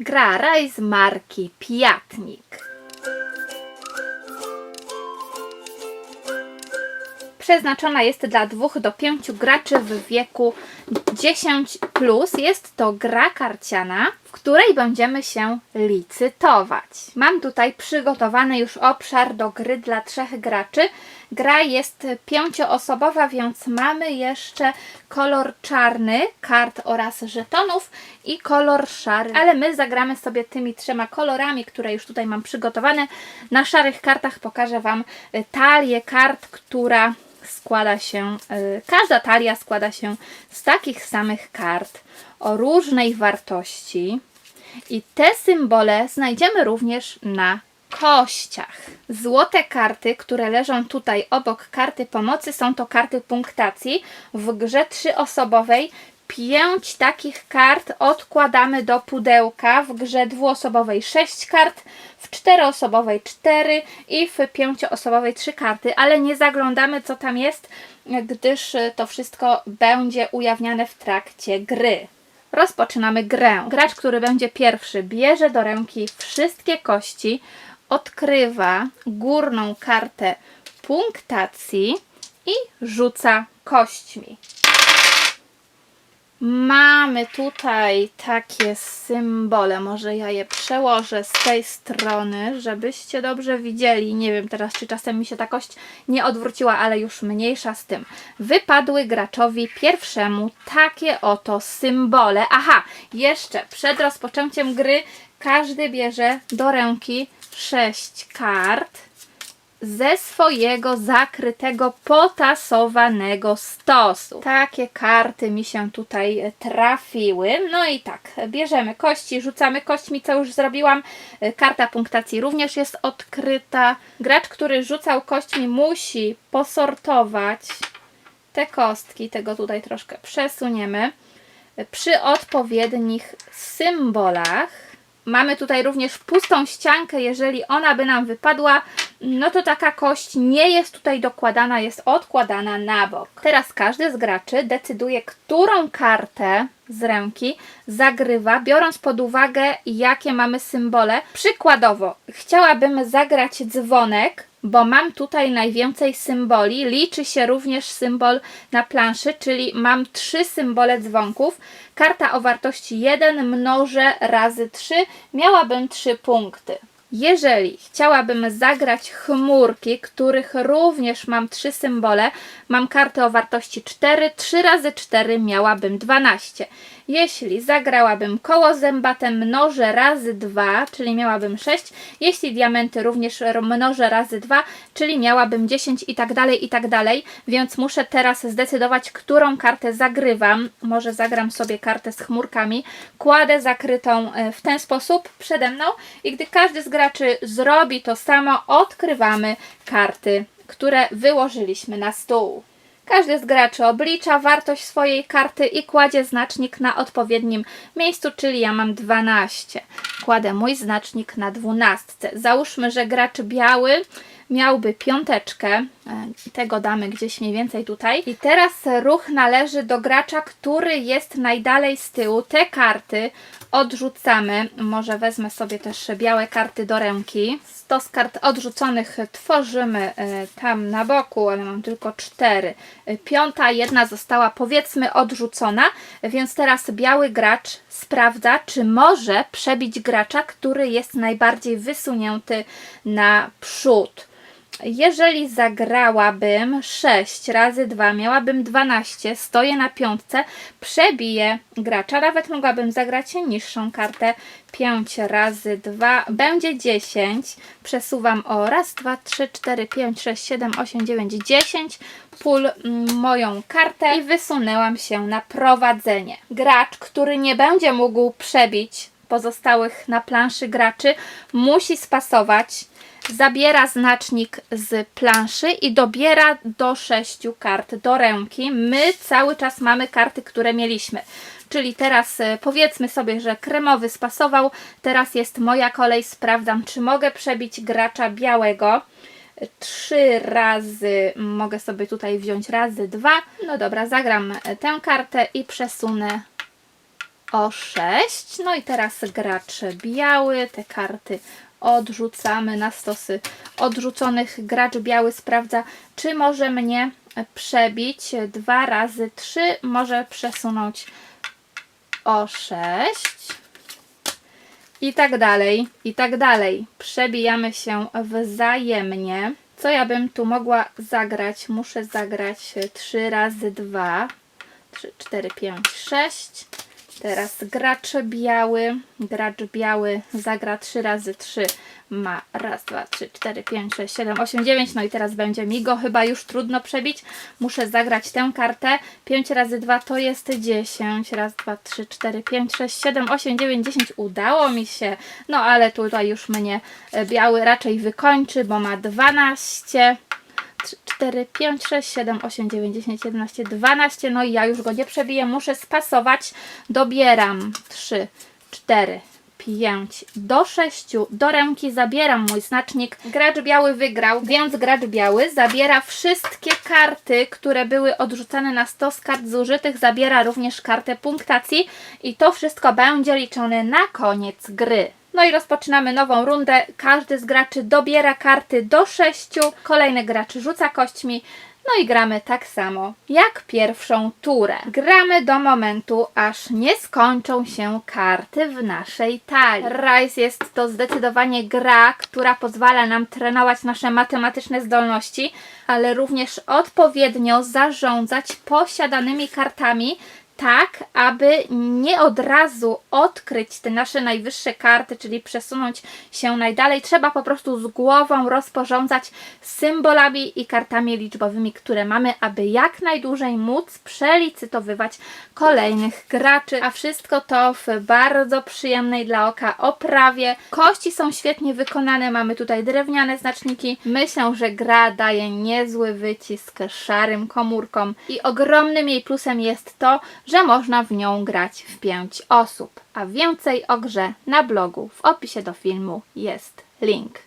Gra raj z marki Piatnik. Przeznaczona jest dla 2 do 5 graczy w wieku 10. Plus. Jest to gra karciana, której będziemy się licytować. Mam tutaj przygotowany już obszar do gry dla trzech graczy. Gra jest pięcioosobowa, więc mamy jeszcze kolor czarny kart oraz żetonów i kolor szary. Ale my zagramy sobie tymi trzema kolorami, które już tutaj mam przygotowane. Na szarych kartach pokażę Wam talię kart, która składa się, y, każda talia składa się z takich samych kart o różnej wartości i te symbole znajdziemy również na kościach. Złote karty, które leżą tutaj obok karty pomocy, są to karty punktacji. W grze trzyosobowej pięć takich kart odkładamy do pudełka. W grze dwuosobowej sześć kart, w czteroosobowej cztery i w pięcioosobowej trzy karty, ale nie zaglądamy co tam jest, gdyż to wszystko będzie ujawniane w trakcie gry. Rozpoczynamy grę. Gracz, który będzie pierwszy, bierze do ręki wszystkie kości, odkrywa górną kartę punktacji i rzuca kośćmi. Mamy tutaj takie symbole. Może ja je przełożę z tej strony, żebyście dobrze widzieli. Nie wiem teraz, czy czasem mi się ta kość nie odwróciła, ale już mniejsza z tym. Wypadły graczowi pierwszemu takie oto symbole. Aha, jeszcze przed rozpoczęciem gry każdy bierze do ręki sześć kart ze swojego zakrytego, potasowanego stosu. Takie karty mi się tutaj trafiły. No i tak, bierzemy kości, rzucamy kośćmi, co już zrobiłam. Karta punktacji również jest odkryta. Gracz, który rzucał kośćmi, musi posortować te kostki. Tego tutaj troszkę przesuniemy. Przy odpowiednich symbolach. Mamy tutaj również pustą ściankę, jeżeli ona by nam wypadła, no to taka kość nie jest tutaj dokładana, jest odkładana na bok. Teraz każdy z graczy decyduje, którą kartę z ręki zagrywa, biorąc pod uwagę, jakie mamy symbole. Przykładowo, chciałabym zagrać dzwonek, bo mam tutaj najwięcej symboli. Liczy się również symbol na planszy, czyli mam trzy symbole dzwonków. Karta o wartości 1 mnożę razy 3, miałabym 3 punkty. Jeżeli chciałabym zagrać chmurki, których również mam trzy symbole, mam kartę o wartości 4, 3 razy 4 miałabym 12. Jeśli zagrałabym koło zębate, mnożę razy 2, czyli miałabym 6. Jeśli diamenty również mnożę razy 2, czyli miałabym 10 i tak dalej, i tak dalej. Więc muszę teraz zdecydować, którą kartę zagrywam. Może zagram sobie kartę z chmurkami. Kładę zakrytą e, w ten sposób przede mną i gdy każdy graczy zrobi to samo, odkrywamy karty, które wyłożyliśmy na stół. Każdy z graczy oblicza wartość swojej karty i kładzie znacznik na odpowiednim miejscu, czyli ja mam 12. Kładę mój znacznik na 12. Załóżmy, że gracz biały miałby piąteczkę, tego damy gdzieś mniej więcej tutaj. I teraz ruch należy do gracza, który jest najdalej z tyłu. Te karty odrzucamy. Może wezmę sobie też białe karty do ręki. Stos kart odrzuconych tworzymy e, tam na boku, ale mam tylko cztery. E, Piąta, jedna została powiedzmy odrzucona, więc teraz biały gracz sprawdza, czy może przebić gracza, który jest najbardziej wysunięty na przód. Jeżeli zagrałabym 6 razy 2, miałabym 12, stoję na piątce, przebiję gracza, nawet mogłabym zagrać niższą kartę 5 razy 2, będzie 10, przesuwam o raz, 2, 3, 4, 5, 6, 7, 8, 9, 10 pól mm, moją kartę i wysunęłam się na prowadzenie. Gracz, który nie będzie mógł przebić pozostałych na planszy graczy, musi spasować zabiera znacznik z planszy i dobiera do sześciu kart do ręki. My cały czas mamy karty, które mieliśmy. Czyli teraz e, powiedzmy sobie, że kremowy spasował. Teraz jest moja kolej. Sprawdzam, czy mogę przebić gracza białego. Trzy razy mogę sobie tutaj wziąć razy dwa. No dobra, zagram tę kartę i przesunę o 6. No i teraz gracz biały, te karty odrzucamy na stosy odrzuconych. Gracz biały sprawdza, czy może mnie przebić. 2 razy 3 może przesunąć o 6 i tak dalej, i tak dalej. Przebijamy się wzajemnie. Co ja bym tu mogła zagrać? Muszę zagrać 3 razy 2. 3, 4, 5, 6. Teraz gracz biały. Gracz biały zagra 3 razy 3. Ma raz, dwa, trzy, cztery, pięć, sześć, siedem, osiem, dziewięć. No i teraz będzie mi go chyba już trudno przebić. Muszę zagrać tę kartę. 5 razy 2 to jest 10. Raz, dwa, trzy, cztery, pięć, sześć, siedem, osiem, dziewięć, dziesięć. Udało mi się. No ale tutaj już mnie e, biały raczej wykończy, bo ma 12. 3, 4, 5, 6, 7, 8, 9, 10, 11, 12. No i ja już go nie przebiję. Muszę spasować. Dobieram 3, 4, 5 do 6 do ręki. Zabieram mój znacznik. Gracz biały wygrał, więc gracz biały zabiera wszystkie karty, które były odrzucane na stos kart zużytych. Zabiera również kartę punktacji i to wszystko będzie liczone na koniec gry. No i rozpoczynamy nową rundę. Każdy z graczy dobiera karty do 6. Kolejny gracz rzuca kośćmi. No i gramy tak samo jak pierwszą turę. Gramy do momentu, aż nie skończą się karty w naszej talii. Rise jest to zdecydowanie gra, która pozwala nam trenować nasze matematyczne zdolności, ale również odpowiednio zarządzać posiadanymi kartami, tak, aby nie od razu odkryć te nasze najwyższe karty, czyli przesunąć się najdalej. Trzeba po prostu z głową rozporządzać symbolami i kartami liczbowymi, które mamy, aby jak najdłużej móc przelicytowywać kolejnych graczy. A wszystko to w bardzo przyjemnej dla oka oprawie. Kości są świetnie wykonane, mamy tutaj drewniane znaczniki. Myślę, że gra daje niezły wycisk szarym komórkom i ogromnym jej plusem jest to, że można w nią grać w 5 osób. A więcej o grze na blogu w opisie do filmu jest link.